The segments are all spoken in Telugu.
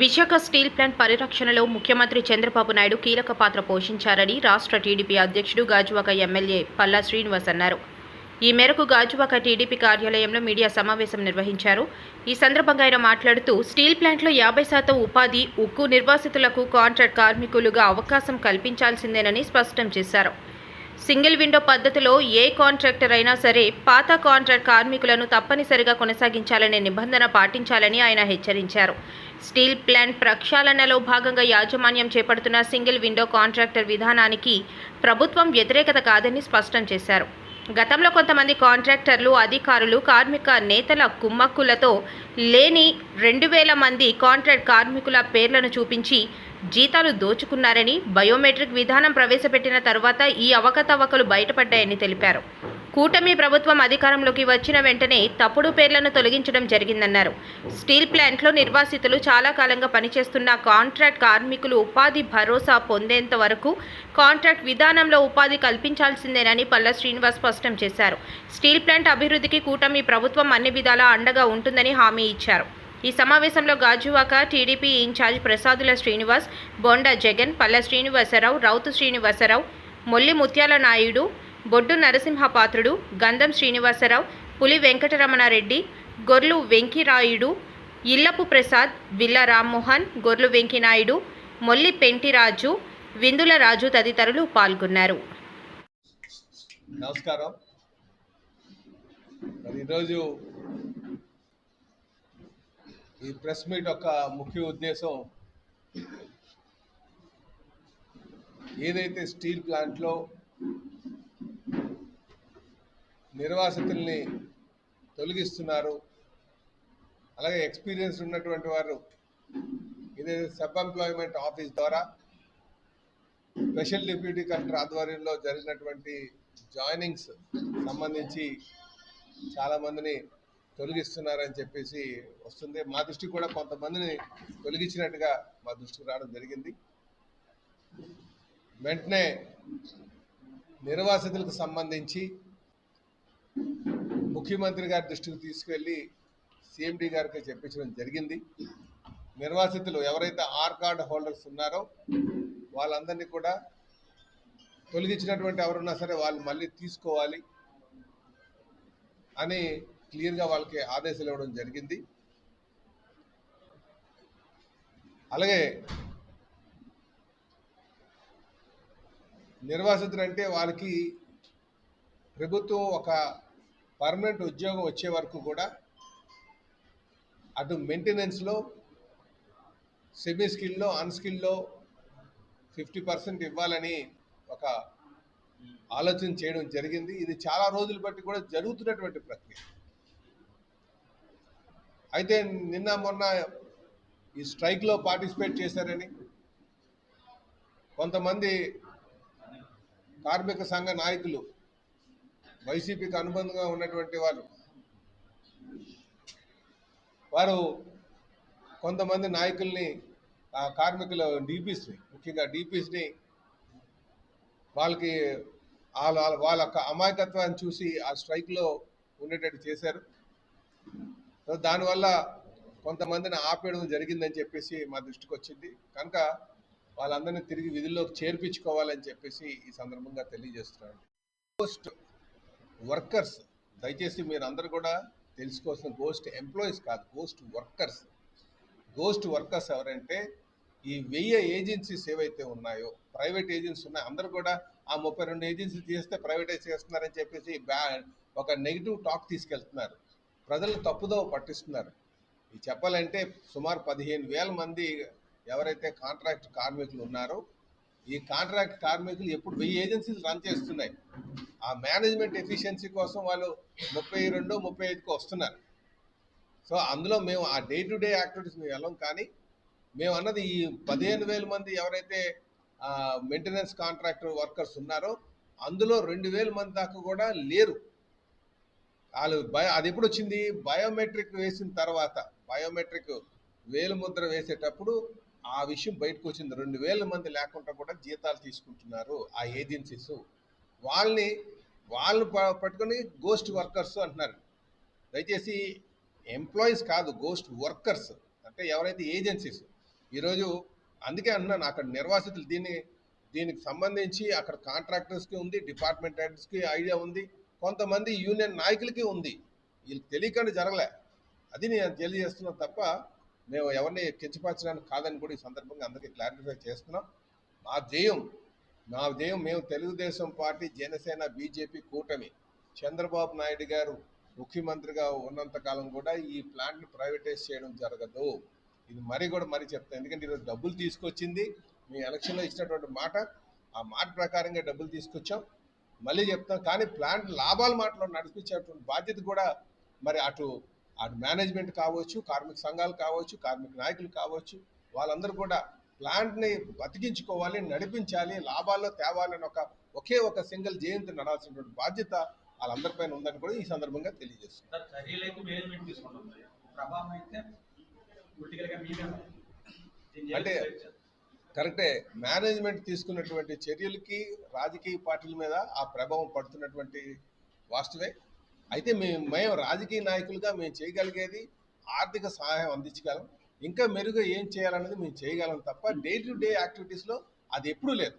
విశాఖ స్టీల్ ప్లాంట్ పరిరక్షణలో ముఖ్యమంత్రి చంద్రబాబు నాయుడు కీలక పాత్ర పోషించారని రాష్ట్ర టీడీపీ అధ్యక్షుడు గాజువాక ఎమ్మెల్యే పల్లా శ్రీనివాస్ అన్నారు. ఈ మేరకు గాజువాక టీడీపీ కార్యాలయంలో మీడియా సమావేశం నిర్వహించారు. ఈ సందర్భంగా ఆయన మాట్లాడుతూ స్టీల్ ప్లాంట్లో యాభై శాతం ఉపాధి ఉక్కు నిర్వాసితులకు కాంట్రాక్ట్ కార్మికులుగా అవకాశం కల్పించాల్సిందేనని స్పష్టం చేశారు. సింగిల్ విండో పద్ధతిలో ఏ కాంట్రాక్టర్ అయినా సరే పాత కాంట్రాక్ట్ కార్మికులను తప్పనిసరిగా కొనసాగించాలనే నిబంధన పాటించాలని ఆయన హెచ్చరించారు. స్టీల్ ప్లాంట్ ప్రక్షాళనలో భాగంగా యాజమాన్యం చేపడుతున్న సింగిల్ విండో కాంట్రాక్టర్ విధానానికి ప్రభుత్వం వ్యతిరేకత కాదని స్పష్టం చేశారు. గతంలో కొంతమంది కాంట్రాక్టర్లు అధికారులు కార్మిక నేతల కుమ్మక్కులతో లేని రెండు వేల మంది కాంట్రాక్ట్ కార్మికుల పేర్లను చూపించి జీతాలు దోచుకున్నారని బయోమెట్రిక్ విధానం ప్రవేశపెట్టిన తర్వాత ఈ అవకతవకలు బయటపడ్డాయని తెలిపారు. కూటమి ప్రభుత్వం అధికారంలోకి వచ్చిన వెంటనే తప్పుడు పేర్లను తొలగించడం జరిగిందన్నారు. స్టీల్ ప్లాంట్లో నిర్వాసితులు చాలా కాలంగా పనిచేస్తున్న కాంట్రాక్ట్ కార్మికులు ఉపాధి భరోసా పొందేంత వరకు కాంట్రాక్ట్ విధానంలో ఉపాధి కల్పించాల్సిందేనని పల్ల శ్రీనివాస్ స్పష్టం చేశారు. స్టీల్ ప్లాంట్ అభివృద్ధికి కూటమి ప్రభుత్వం అన్ని విధాలా అండగా ఉంటుందని హామీ ఇచ్చారు. ఈ సమావేశంలో గాజువాక టీడీపీ ఇన్ఛార్జ్ ప్రసాదుల శ్రీనివాస్ బొండా జగన్ పల్ల శ్రీనివాసరావు రౌతు శ్రీనివాసరావు మొల్లి ముత్యాల నాయుడు బొడ్డు నరసింహపాత్రుడు గంధం శ్రీనివాసరావు పులి వెంకటరమణారెడ్డి గొర్లు వెంకిరాయుడు ఇల్లపు ప్రసాద్ విల్ల రామ్మోహన్ గొర్లు వెంకినాయుడు మొల్లి పెంటిరాజు విందుల రాజు తదితరులు పాల్గొన్నారు. నమస్కారం. ఈరోజు ఈ ప్రెస్ మీట్ యొక్క ముఖ్య ఉద్దేశం ఏదైతే స్టీల్ ప్లాంట్లో నిర్వాసితుల్ని తొలగిస్తున్నారు. అలాగే ఎక్స్పీరియన్స్ ఉన్నటువంటి వారు ఇదైతే సబ్ ఎంప్లాయ్మెంట్ ఆఫీస్ ద్వారా స్పెషల్ డిప్యూటీ కలెక్టర్ ఆధ్వర్యంలో జరిగినటువంటి జాయినింగ్స్ సంబంధించి చాలా మందిని తొలగిస్తున్నారని చెప్పేసి వస్తుంది. మా దృష్టికి కూడా కొంతమందిని తొలగించినట్టుగా మా దృష్టికి రావడం జరిగింది. వెంటనే నిర్వాసితులకు సంబంధించి ముఖ్యమంత్రి గారి దృష్టికి తీసుకెళ్ళి సిఎండి గారికి చెప్పించడం జరిగింది. నిర్వాసితులు ఎవరైతే ఆర్ కార్డ్ హోల్డర్స్ ఉన్నారో వాళ్ళందరినీ కూడా తొలగించినటువంటి ఎవరున్నా సరే వాళ్ళు మళ్ళీ తీసుకోవాలి అని క్లియర్గా వాళ్ళకి ఆదేశాలు ఇవ్వడం జరిగింది. అలాగే నిర్వాసితులు అంటే వాళ్ళకి ప్రభుత్వం ఒక పర్మనెంట్ ఉద్యోగం వచ్చే వరకు కూడా అటు మెయింటెనెన్స్లో సెమీ స్కిల్లో అన్స్కిల్లో ఫిఫ్టీ పర్సెంట్ ఇవ్వాలని ఒక ఆలోచన చేయడం జరిగింది. ఇది చాలా రోజులు బట్టి కూడా జరుగుతున్నటువంటి ప్రక్రియ. అయితే నిన్న మొన్న ఈ స్ట్రైక్లో పార్టిసిపేట్ చేశారని కొంతమంది కార్మిక సంఘ నాయకులు వైసీపీకి అనుబంధంగా ఉన్నటువంటి వాళ్ళు. వారు కొంతమంది నాయకుల్ని కార్మికుల డీపీస్ని ముఖ్యంగా డీపీస్ని వాళ్ళకి వాళ్ళ వాళ్ళ- యొక్క అమాయకత్వాన్ని చూసి ఆ స్ట్రైక్లో ఉండేటట్టు చేశారు. దానివల్ల కొంతమందిని ఆపేయడం జరిగిందని చెప్పేసి మా దృష్టికి వచ్చింది కనుక వాళ్ళందరినీ తిరిగి విధుల్లోకి చేర్పించుకోవాలని చెప్పేసి ఈ సందర్భంగా తెలియజేస్తున్నాను. పోస్ట్ వర్కర్స్ దయచేసి మీరు అందరు కూడా తెలుసుకోవాల్సిన గోస్ట్ ఎంప్లాయీస్ కాదు గోస్ట్ వర్కర్స్ గోస్ట్ వర్కర్స్ ఎవరంటే ఈ వెయ్యి ఏజెన్సీస్ ఏవైతే ఉన్నాయో ప్రైవేట్ ఏజెన్సీ ఉన్నాయి అందరూ కూడా ఆ ముప్పై రెండు ఏజెన్సీ చేస్తే ప్రైవేటైజ్ చేస్తున్నారని చెప్పేసి బ్యా ఒక నెగిటివ్ టాక్ తీసుకెళ్తున్నారు. ప్రజలు తప్పుదో పట్టిస్తున్నారు. ఇది చెప్పాలంటే సుమారు పదిహేను వేల మంది ఎవరైతే కాంట్రాక్ట్ కార్మికులు ఉన్నారో ఈ కాంట్రాక్ట్ కార్మికులు ఎప్పుడు వెయ్యి ఏజెన్సీలు రన్ చేస్తున్నాయి. ఆ మేనేజ్మెంట్ ఎఫిషియన్సీ కోసం వాళ్ళు ముప్పై రెండు ముప్పై ఐదుకి వస్తున్నారు. సో అందులో మేము ఆ డే టు డే యాక్టివిటీస్ మేము వెళ్ళం కానీ మేము అన్నది ఈ పదిహేను వేల మంది ఎవరైతే మెయింటెనెన్స్ కాంట్రాక్టర్ వర్కర్స్ ఉన్నారో అందులో రెండు వేల మంది దాకా కూడా లేరు. వాళ్ళు బయో అది ఎప్పుడు వచ్చింది? బయోమెట్రిక్ వేసిన తర్వాత బయోమెట్రిక్ వేలు ముద్ర వేసేటప్పుడు ఆ విషయం బయటకు వచ్చింది రెండు వేల మంది లేకుండా కూడా జీతాలు తీసుకుంటున్నారు ఆ ఏజెన్సీస్. వాళ్ళని వాళ్ళని పట్టుకొని గోస్ట్ వర్కర్స్ అంటున్నారు. దయచేసి ఎంప్లాయీస్ కాదు గోస్ట్ వర్కర్స్ అంటే ఎవరైతే ఏజెన్సీస్. ఈరోజు అందుకే అంటున్నాను అక్కడ నిర్వాసితులు దీన్ని దీనికి సంబంధించి అక్కడ కాంట్రాక్టర్స్కి ఉంది డిపార్ట్మెంట్ హెడ్స్కి ఐడియా ఉంది కొంతమంది యూనియన్ నాయకులకి ఉంది. వీళ్ళకి తెలియకుండా జరగలే. అది నేను తెలియజేస్తున్నా తప్ప మేము ఎవరిని కించపరచడానికి కాదని కూడా ఈ సందర్భంగా అందరికీ క్లారిఫై చేస్తున్నాం. మా ధ్యేయం మా ధ్యేయం మేము తెలుగుదేశం పార్టీ జనసేన బీజేపీ కూటమి చంద్రబాబు నాయుడు గారు ముఖ్యమంత్రిగా ఉన్నంత కాలం కూడా ఈ ప్లాంట్ని ప్రైవేటైజ్ చేయడం జరగదు. ఇది మరీ కూడా మరీ చెప్తాను. ఎందుకంటే ఈరోజు డబ్బులు తీసుకొచ్చింది మీ ఎలక్షన్లో ఇచ్చినటువంటి మాట ఆ మాట ప్రకారంగా డబ్బులు తీసుకొచ్చాం. మళ్ళీ చెప్తాం కానీ ప్లాంట్ లాభాల మాటలో నడిపించేటువంటి బాధ్యత కూడా మరి అటు అటు మేనేజ్మెంట్ కావచ్చు కార్మిక సంఘాలు కావచ్చు కార్మిక నాయకులు కావచ్చు వాళ్ళందరూ కూడా ప్లాంట్ని బతికించుకోవాలి నడిపించాలి లాభాల్లో తేవాలని ఒక ఒకే ఒక సింగిల్ జయంతి నడాల్సినటువంటి బాధ్యత వాళ్ళందరిపైన ఉందని కూడా ఈ సందర్భంగా తెలియజేస్తుంది అంటే. కరెక్టే మేనేజ్మెంట్ తీసుకున్నటువంటి చర్యలకి రాజకీయ పార్టీల మీద ఆ ప్రభావం పడుతున్నటువంటి వాస్తవే. అయితే మేము మేము రాజకీయ నాయకులుగా మేము చేయగలిగేది ఆర్థిక సహాయం అందించగలం. ఇంకా మెరుగ్గా ఏం చేయాలన్నది మేము చేయగలం తప్ప డే టు డే యాక్టివిటీస్లో అది ఎప్పుడూ లేదు.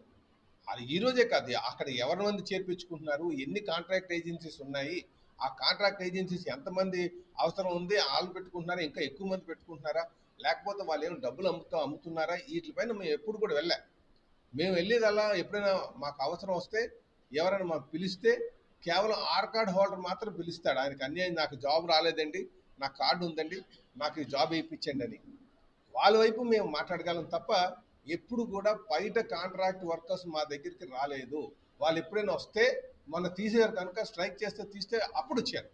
అది ఈరోజే కాదు అక్కడ ఎవరి మంది చేర్పించుకుంటున్నారు ఎన్ని కాంట్రాక్ట్ ఏజెన్సీస్ ఉన్నాయి ఆ కాంట్రాక్ట్ ఏజెన్సీస్ ఎంతమంది అవసరం ఉంది వాళ్ళు పెట్టుకుంటున్నారా ఇంకా ఎక్కువ మంది పెట్టుకుంటున్నారా లేకపోతే వాళ్ళు ఏమైనా డబ్బులు అమ్ముతా అమ్ముతున్నారా వీటిపైన మేము ఎప్పుడు కూడా వెళ్ళాం మేము వెళ్ళేదల్లా ఎప్పుడైనా మాకు అవసరం వస్తే ఎవరైనా మాకు పిలిస్తే కేవలం ఆర్ కార్డ్ హోల్డర్ మాత్రం పిలుస్తాడు. ఆయనకి అన్యాయం నాకు జాబ్ రాలేదండి నా కార్డు ఉందండి నాకు ఈ జాబ్ వేయించండి అని. వాళ్ళ వైపు మేము మాట్లాడగలం తప్ప ఎప్పుడు కూడా బయట కాంట్రాక్ట్ వర్కర్స్ మా దగ్గరికి రాలేదు. వాళ్ళు ఎప్పుడైనా వస్తే మొన్న తీసేవారు కనుక స్ట్రైక్ చేస్తే తీస్తే అప్పుడు వచ్చారు.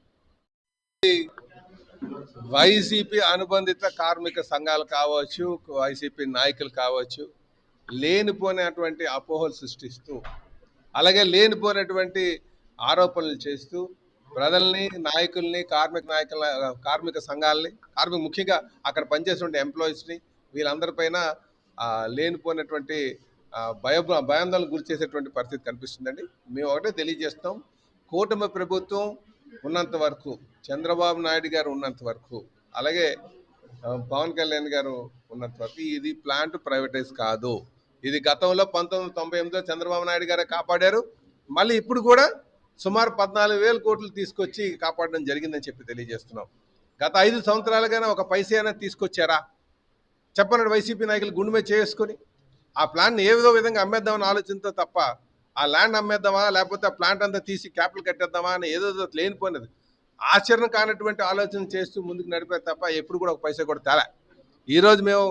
వైసీపీ అనుబంధిత కార్మిక సంఘాలు కావచ్చు వైసీపీ నాయకులు కావచ్చు లేనిపోయినటువంటి అపోహలు సృష్టిస్తూ అలాగే లేనిపోయినటువంటి ఆరోపణలు చేస్తూ ప్రజల్ని నాయకుల్ని కార్మిక నాయకుల కార్మిక సంఘాలని కార్మిక ముఖ్యంగా అక్కడ పనిచేస్తుండే ఎంప్లాయీస్ని వీళ్ళందరిపైన లేనిపోయినటువంటి భయ భయాందోళన గురి చేసేటువంటి పరిస్థితి కనిపిస్తుందండి. మేము ఒకటే తెలియజేస్తాం కూటమి ప్రభుత్వం ఉన్నంత వరకు చంద్రబాబు నాయుడు గారు ఉన్నంత వరకు అలాగే పవన్ కళ్యాణ్ గారు ఉన్నంత వరకు ఇది ప్లాంట్ ప్రైవేటైజ్ కాదు. ఇది గతంలో పంతొమ్మిది తొంభై చంద్రబాబు నాయుడు గారే కాపాడారు. మళ్ళీ ఇప్పుడు కూడా సుమారు పద్నాలుగు వేల కోట్లు తీసుకొచ్చి కాపాడడం జరిగిందని చెప్పి తెలియజేస్తున్నాం. గత ఐదు సంవత్సరాలుగానే ఒక పైసే అయినా తీసుకొచ్చారా? చెప్పనండి వైసీపీ నాయకులు గుండె మీద చేసుకొని ఆ ప్లాన్ ఏ విధంగా అమ్మేద్దామని ఆలోచనతో తప్ప ఆ ల్యాండ్ అమ్మేద్దామా లేకపోతే ఆ ప్లాంట్ అంతా తీసి క్యాపిటల్ కట్టేద్దామా అని ఏదో లేనిపోయినది. ఆశ్చర్యం కానటువంటి ఆలోచన చేస్తూ ముందుకు నడిపే తప్ప ఎప్పుడు కూడా ఒక పైసా కూడా తేలా. ఈరోజు మేము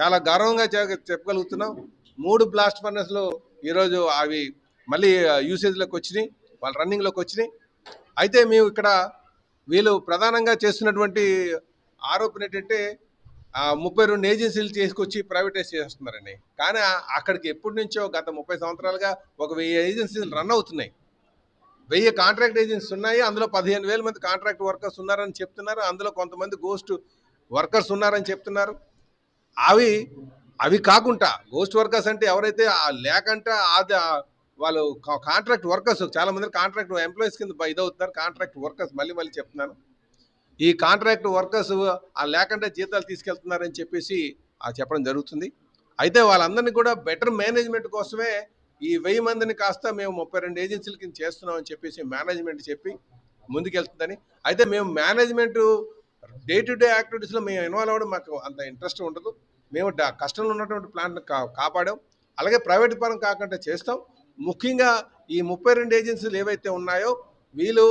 చాలా గర్వంగా చెప్పగలుగుతున్నాం. మూడు బ్లాస్ట్ ఫర్నెస్లు ఈరోజు అవి మళ్ళీ యూసేజ్లోకి వచ్చినాయి. వాళ్ళ రన్నింగ్లోకి వచ్చినాయి. అయితే మేము ఇక్కడ వీళ్ళు ప్రధానంగా చేస్తున్నటువంటి ఆరోపణ ఏంటంటే ముప్పై రెండు ఏజెన్సీలు తీసుకొచ్చి ప్రైవేటైజ్ చేస్తున్నారండి. కానీ అక్కడికి ఎప్పటి నుంచో గత ముప్పై సంవత్సరాలుగా ఒక వెయ్యి ఏజెన్సీలు రన్ అవుతున్నాయి. వెయ్యి కాంట్రాక్ట్ ఏజెన్సీస్ ఉన్నాయి. అందులో పదిహేను వేల మంది కాంట్రాక్ట్ వర్కర్స్ ఉన్నారని చెప్తున్నారు. అందులో కొంతమంది గోస్ట్ వర్కర్స్ ఉన్నారని చెప్తున్నారు. అవి అవి కాకుండా గోస్ట్ వర్కర్స్ అంటే ఎవరైతే ఆ లేకంటే అది ఆ వాళ్ళు కాంట్రాక్ట్ వర్కర్స్ చాలా మంది కాంట్రాక్ట్ ఎంప్లాయీస్ కింద ఇదవుతున్నారు. కాంట్రాక్ట్ వర్కర్స్ మళ్ళీ మళ్ళీ చెప్తున్నాను. ఈ కాంట్రాక్ట్ వర్కర్స్ ఆ లేకుండా జీతాలు తీసుకెళ్తున్నారని చెప్పేసి ఆ చెప్పడం జరుగుతుంది. అయితే వాళ్ళందరినీ కూడా బెటర్ మేనేజ్మెంట్ కోసమే ఈ వెయ్యి మందిని కాస్త మేము ముప్పై రెండు ఏజెన్సీల కింద చేస్తున్నామని చెప్పేసి మేనేజ్మెంట్ చెప్పి ముందుకెళ్తుందని. అయితే మేము మేనేజ్మెంట్ డే టు డే యాక్టివిటీస్లో మేము ఇన్వాల్వ్ అవ్వడం మాకు అంత ఇంట్రెస్ట్ ఉండదు. మేము కష్టంలో ఉన్నటువంటి ప్లాంట్ కా కాపాడాం. అలాగే ప్రైవేట్ పరం కాకుండా చేస్తాం. ముఖ్యంగా ఈ ముప్పై రెండు ఏజెన్సీలు ఏవైతే ఉన్నాయో వీళ్ళు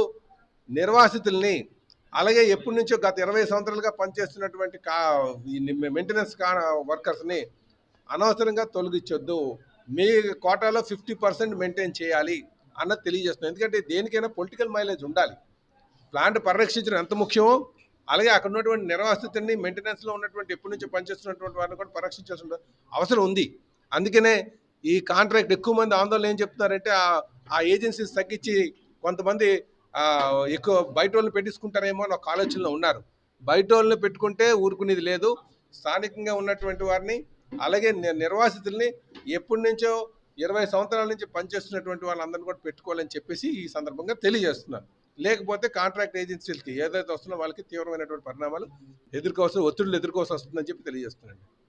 నిర్వాసితుల్ని అలాగే ఎప్పటి నుంచో గత ఇరవై సంవత్సరాలుగా పనిచేస్తున్నటువంటి కా ఈ మెయింటెనెన్స్ కా వర్కర్స్ని అనవసరంగా తొలగించొద్దు. మీ కోటాలో ఫిఫ్టీ పర్సెంట్ మెయింటైన్ చేయాలి అన్నది తెలియజేస్తున్నాం. ఎందుకంటే దేనికైనా పొలిటికల్ మైలేజ్ ఉండాలి. ప్లాంట్ పరిరక్షించడం ఎంత ముఖ్యమో అలాగే అక్కడ ఉన్నటువంటి నిర్వాసితుల్ని మెయింటెనెన్స్లో ఉన్నటువంటి ఎప్పటి నుంచో పనిచేస్తున్నటువంటి వారిని కూడా పరిరక్షించాల్సిన అవసరం ఉంది. అందుకనే ఈ కాంట్రాక్ట్ ఎక్కువ మంది ఆందోళన ఏం చెప్తున్నారంటే ఆ- ఆ ఏజెన్సీస్ తగ్గించి కొంతమంది ఎక్కువ బయట వాళ్ళని పెట్టించుకుంటారేమో అని ఒక ఆలోచనలో ఉన్నారు. బయట వాళ్ళని పెట్టుకుంటే ఊరుకునేది లేదు. స్థానికంగా ఉన్నటువంటి వారిని అలాగే ని- నిర్వాసితుల్ని ఎప్పటి నుంచో ఇరవై సంవత్సరాల నుంచి పనిచేస్తున్నటువంటి వాళ్ళందరినీ కూడా పెట్టుకోవాలని చెప్పేసి ఈ సందర్భంగా తెలియజేస్తున్నారు. లేకపోతే కాంట్రాక్ట్ ఏజెన్సీలకి ఏదైతే వస్తున్నా వాళ్ళకి తీవ్రమైనటువంటి పరిణామాలు ఎదుర్కోవాల్సిన ఒత్తిడులు ఎదుర్కోవాల్సి వస్తుందని చెప్పి తెలియజేస్తున్నాను.